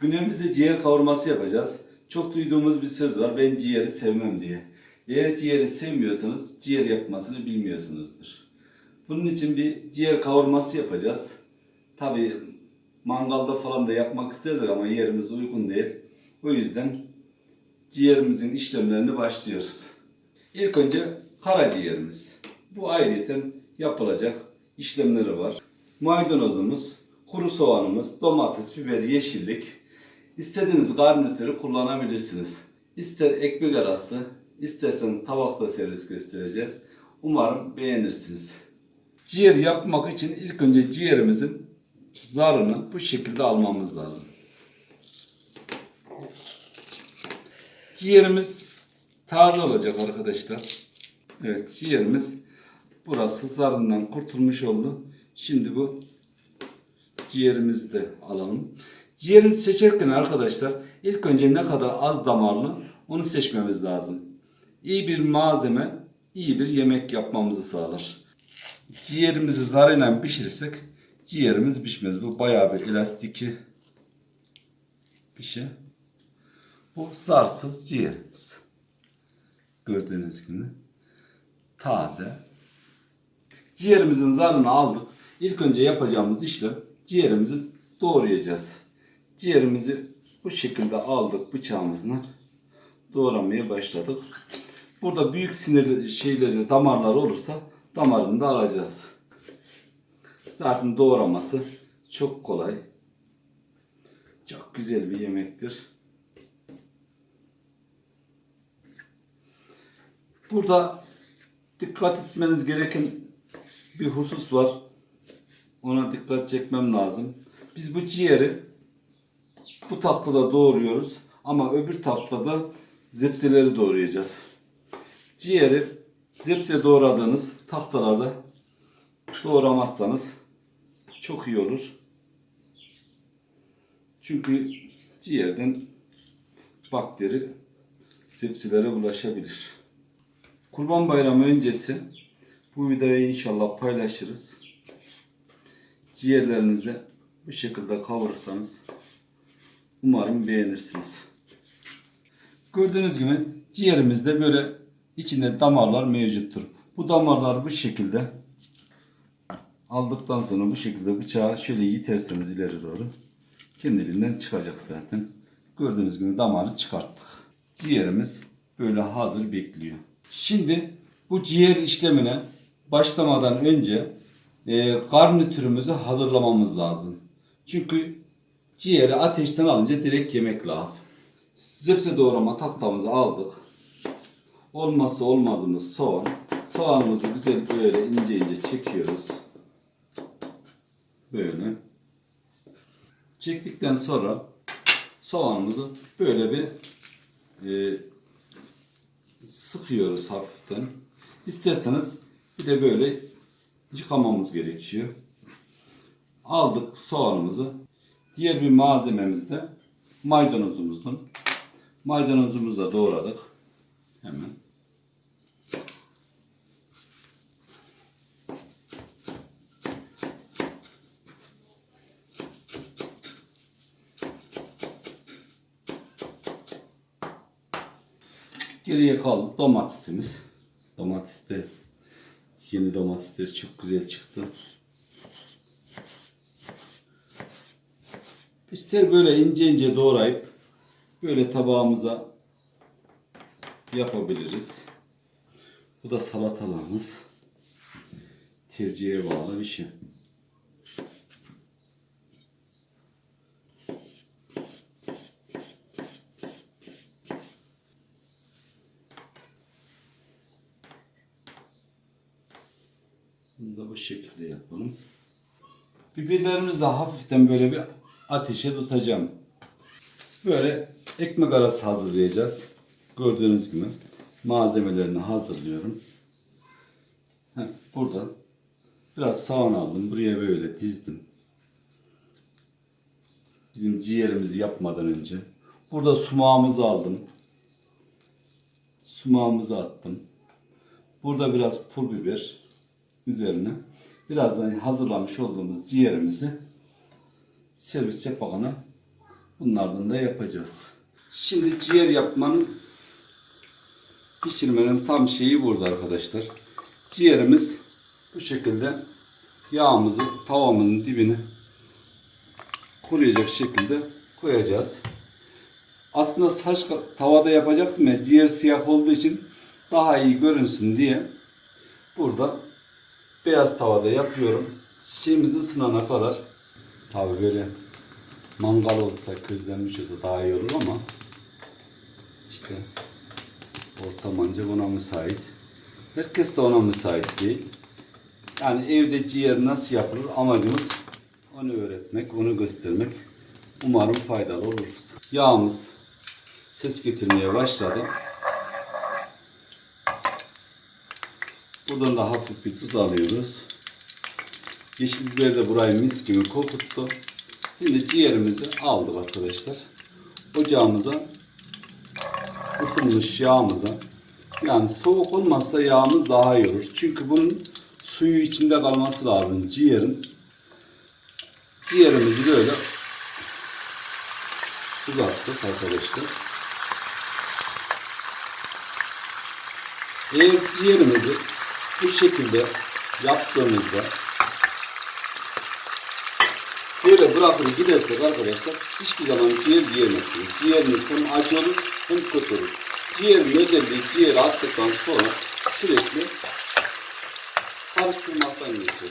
Günümüzde ciğer kavurması yapacağız. Çok duyduğumuz bir söz var. Ben ciğeri sevmem diye. Eğer ciğeri sevmiyorsanız ciğer yapmasını bilmiyorsunuzdur. Bunun için bir ciğer kavurması yapacağız. Tabi mangalda falan da yapmak isterdik ama yerimiz uygun değil. O yüzden ciğerimizin işlemlerini başlıyoruz. İlk önce karaciğerimiz. Bu ayrıyeten yapılacak işlemleri var. Maydanozumuz, kuru soğanımız, domates, biber, yeşillik. İstediğiniz garnitürü kullanabilirsiniz. İster ekmek arası, istersen tabakta servis göstereceğiz. Umarım beğenirsiniz. Ciğer yapmak için ilk önce ciğerimizin zarını bu şekilde almamız lazım. Ciğerimiz taze olacak arkadaşlar. Evet ciğerimiz burası zarından kurtulmuş oldu. Şimdi bu ciğerimizi de alalım. Ciğerimi seçerken arkadaşlar ilk önce ne kadar az damarlı onu seçmemiz lazım. İyi bir malzeme iyi bir yemek yapmamızı sağlar. Ciğerimizi zarıyla pişirirsek ciğerimiz pişmez. Bu bayağı bir elastiki bir şey. Bu zarsız ciğerimiz. Gördüğünüz gibi taze. Ciğerimizin zarını aldık. İlk önce yapacağımız işlem ciğerimizi doğrayacağız. Ciğerimizi bu şekilde aldık bıçağımızla doğramaya başladık. Burada büyük sinirli şeyleri, damarlar olursa damarını da alacağız. Zaten doğraması çok kolay. Çok güzel bir yemektir. Burada dikkat etmeniz gereken bir husus var. Ona dikkat çekmem lazım. Biz bu ciğeri bu tahtada doğruyoruz ama öbür tahtada zepseleri doğrayacağız. Ciğeri zepse doğradığınız tahtalarda doğramazsanız çok iyi olur. Çünkü ciğerden bakteri zepsilere bulaşabilir. Kurban Bayramı öncesi bu videoyu inşallah paylaşırız. Ciğerlerinizi bu şekilde kavurursanız umarım beğenirsiniz. Gördüğünüz gibi ciğerimizde böyle içinde damarlar mevcuttur. Bu damarlar bu şekilde aldıktan sonra bu şekilde bıçağı şöyle yiterseniz ileri doğru kendiliğinden çıkacak zaten. Gördüğünüz gibi damarı çıkarttık. Ciğerimiz böyle hazır bekliyor. Şimdi bu ciğer işlemine başlamadan önce e, garnitürümüzü hazırlamamız lazım. Çünkü ciğeri ateşten alınca direkt yemek lazım. Zepse doğrama tahtamızı aldık. Olmazsa olmazımız soğan. Soğanımızı güzel böyle ince ince çekiyoruz. Böyle. Çektikten sonra soğanımızı böyle bir e, sıkıyoruz hafiften. İsterseniz bir de böyle yıkamamız gerekiyor. Aldık soğanımızı. Diğer bir malzememiz de maydanozumuzdan. Maydanozumuzu da doğradık. Hemen. Geriye kaldı domatesimiz. Domates de yeni domatesler çok güzel çıktı. İster böyle ince ince doğrayıp böyle tabağımıza yapabiliriz. Bu da salatalığımız. Tercihe bağlı bir şey. Bunu da bu şekilde yapalım. Biberlerimizi de hafiften böyle bir ateşe tutacağım. Böyle ekmek arası hazırlayacağız. Gördüğünüz gibi malzemelerini hazırlıyorum. Burada biraz soğan aldım. Buraya böyle dizdim. Bizim ciğerimizi yapmadan önce. Burada sumağımızı aldım. Sumağımızı attım. Burada biraz pul biber üzerine. Birazdan hazırlamış olduğumuz ciğerimizi servis yapana Bunlardan da yapacağız. Şimdi ciğer yapmanın pişirmenin tam şeyi burada arkadaşlar. Ciğerimiz bu şekilde yağımızı tavamızın dibine kuruyacak şekilde koyacağız. Aslında saç tavada yapacaktım ya ciğer siyah olduğu için daha iyi görünsün diye burada beyaz tavada yapıyorum. Şeyimiz ısınana kadar tabi böyle mangal olsa közlenmiş olsa daha iyi olur ama işte ortam ancak ona müsait. Herkes de ona müsait değil. Yani evde ciğer nasıl yapılır amacımız onu öğretmek, onu göstermek. Umarım faydalı olur. Yağımız ses getirmeye başladı. Buradan da hafif bir tuz alıyoruz. Yeşil biber de burayı mis gibi kokuttu. Şimdi ciğerimizi aldık arkadaşlar. Ocağımıza ısınmış yağımıza yani soğuk olmazsa yağımız daha iyi olur. Çünkü bunun suyu içinde kalması lazım ciğerin. Ciğerimizi böyle uzattık arkadaşlar. Eğer ciğerimizi bu şekilde yaptığımızda bırakır gidersek arkadaşlar hiçbir zaman ciğer yiyemezsiniz. Ciğeriniz hem acı olur hem kötü olur. Ciğerin özelliği ciğeri attıktan sonra sürekli karıştırmaktan geçer.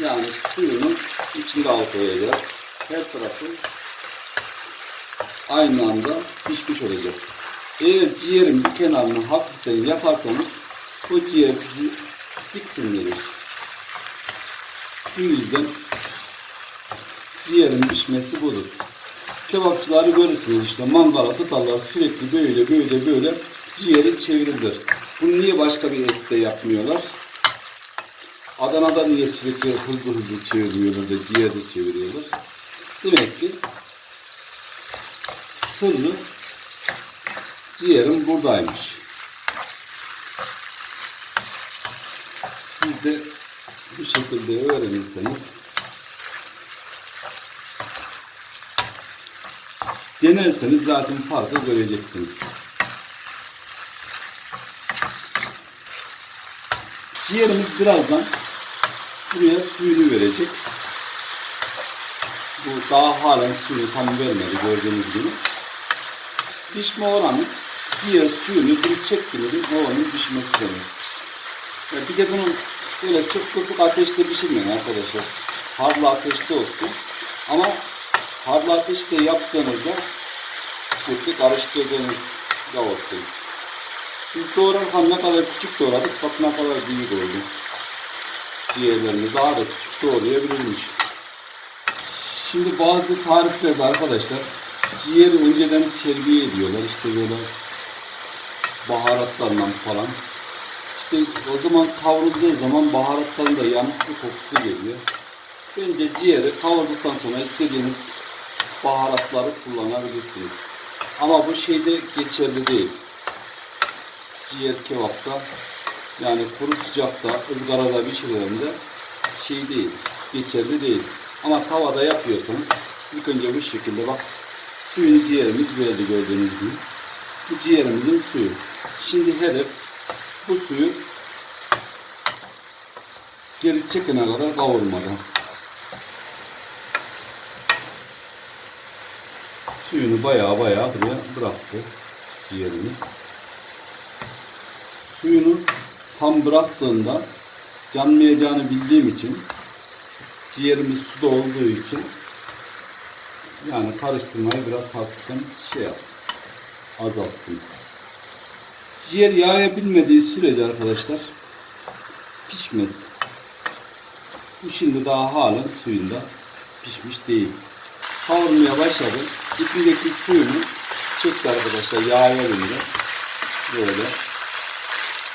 Yani suyunu içinde al koyacağız. Her tarafı aynı anda pişmiş olacak. Eğer ciğerin bir kenarını hafiften yaparsanız o ciğer sizi diksin verir. Bu yüzden ciğerin pişmesi budur. Kebapçıları görürsünüz işte mangala tutarlar sürekli böyle böyle böyle ciğeri çevirirler. Bunu niye başka bir ette yapmıyorlar? Adana'da niye sürekli hızlı hızlı çeviriyorlar da ciğer de çeviriyorlar? Demek ki sırrı ciğerin buradaymış. Siz de bu şekilde öğrenirseniz denerseniz zaten farkı göreceksiniz. Ciğerimiz birazdan buraya suyunu verecek. Bu daha halen suyunu tam vermedi gördüğünüz gibi. Pişme oranı ciğer suyunu bir çektiğinde oranın pişmesi demek. Ya bir de bunun böyle çok kısık ateşte pişirmeyin arkadaşlar. Harlı ateşte olsun. Ama harlı ateşte yaptığınızda sürekli karıştırdığınız olsun. Biz doğrarken ne kadar küçük doğradık bak ne kadar büyük oldu. Ciğerlerini daha da küçük doğrayabilirmiş. Şimdi bazı tariflerde arkadaşlar ciğeri önceden terbiye ediyorlar. İşte böyle baharatlarla falan. İşte o zaman kavrulduğu zaman baharatların da yanıklı kokusu geliyor. Bence ciğeri kavurduktan sonra istediğiniz baharatları kullanabilirsiniz. Ama bu şeyde geçerli değil. Ciğer kebapta yani kuru sıcakta, ızgarada bir şeylerinde şey değil, geçerli değil. Ama tavada yapıyorsanız ilk önce bu şekilde bak suyunu ciğerimiz verdi gördüğünüz gibi. Bu ciğerimizin suyu. Şimdi hedef bu suyu geri çekene kadar kavurmadan. Suyunu baya baya buraya bıraktı ciğerimiz. Suyunu tam bıraktığında yanmayacağını bildiğim için ciğerimiz suda olduğu için yani karıştırmayı biraz hafiften şey yaptım. Azalttım. Ciğer yağa bilmediği sürece arkadaşlar pişmez. Bu şimdi daha halen suyunda pişmiş değil. Kavurmaya başladı. İçindeki suyunu çekti arkadaşlar yağa yönünde. Böyle.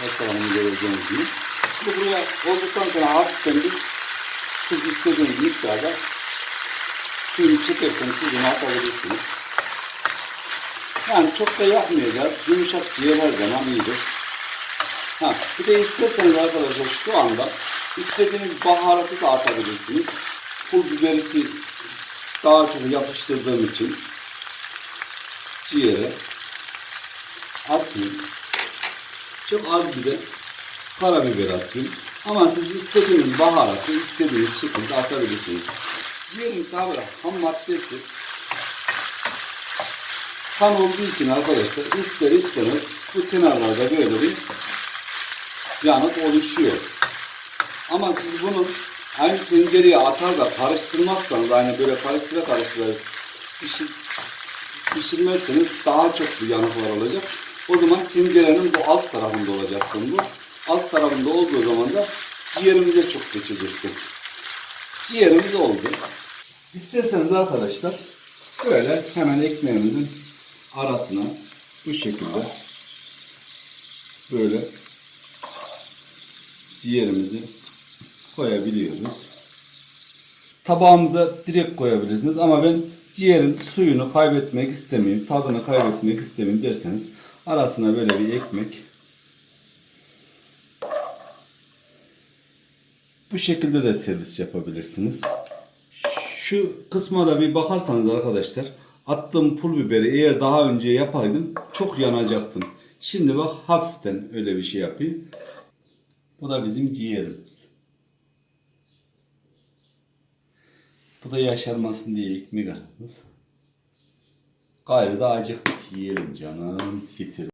Hastalanımı göreceğiniz gibi. Şimdi buraya olduktan sonra hafiften bir tuz istediğiniz miktarda suyunu çekerken tuzunu atabilirsiniz. Yani çok da yapmayacağız. Yumuşak ciğer her zaman iyidir. Ha, bir de isterseniz arkadaşlar şu anda istediğiniz baharatı da atabilirsiniz. Pul biberisi daha çok yapıştırdığım için ciğere atayım. Çok az bir de karabiber atayım. Ama siz istediğiniz baharatı istediğiniz şekilde atabilirsiniz. Ciğerin tabi ham maddesi kan olduğu için arkadaşlar ister istemez bu kenarlarda böyle bir yanık oluşuyor. Ama siz bunu aynı tencereye atar da karıştırmazsanız aynı böyle karıştıra karıştıra pişir, pişirmezseniz daha çok bir yanıklar olacak. O zaman tencerenin bu alt tarafında olacaktır bu. Alt tarafında olduğu zaman da ciğerimize çok geçecektir. Ciğerimiz oldu. İsterseniz arkadaşlar böyle hemen ekmeğimizin arasına bu şekilde böyle ciğerimizi koyabiliyoruz. Tabağımıza direkt koyabilirsiniz ama ben ciğerin suyunu kaybetmek istemiyorum, tadını kaybetmek istemiyorum derseniz arasına böyle bir ekmek bu şekilde de servis yapabilirsiniz. Şu kısma da bir bakarsanız arkadaşlar attığım pul biberi eğer daha önce yapaydım çok yanacaktım. Şimdi bak hafiften öyle bir şey yapayım. Bu da bizim ciğerimiz. Bu da yaşarmasın diye ekmek aramız. Gayrı da acıktık yiyelim canım. Yeter.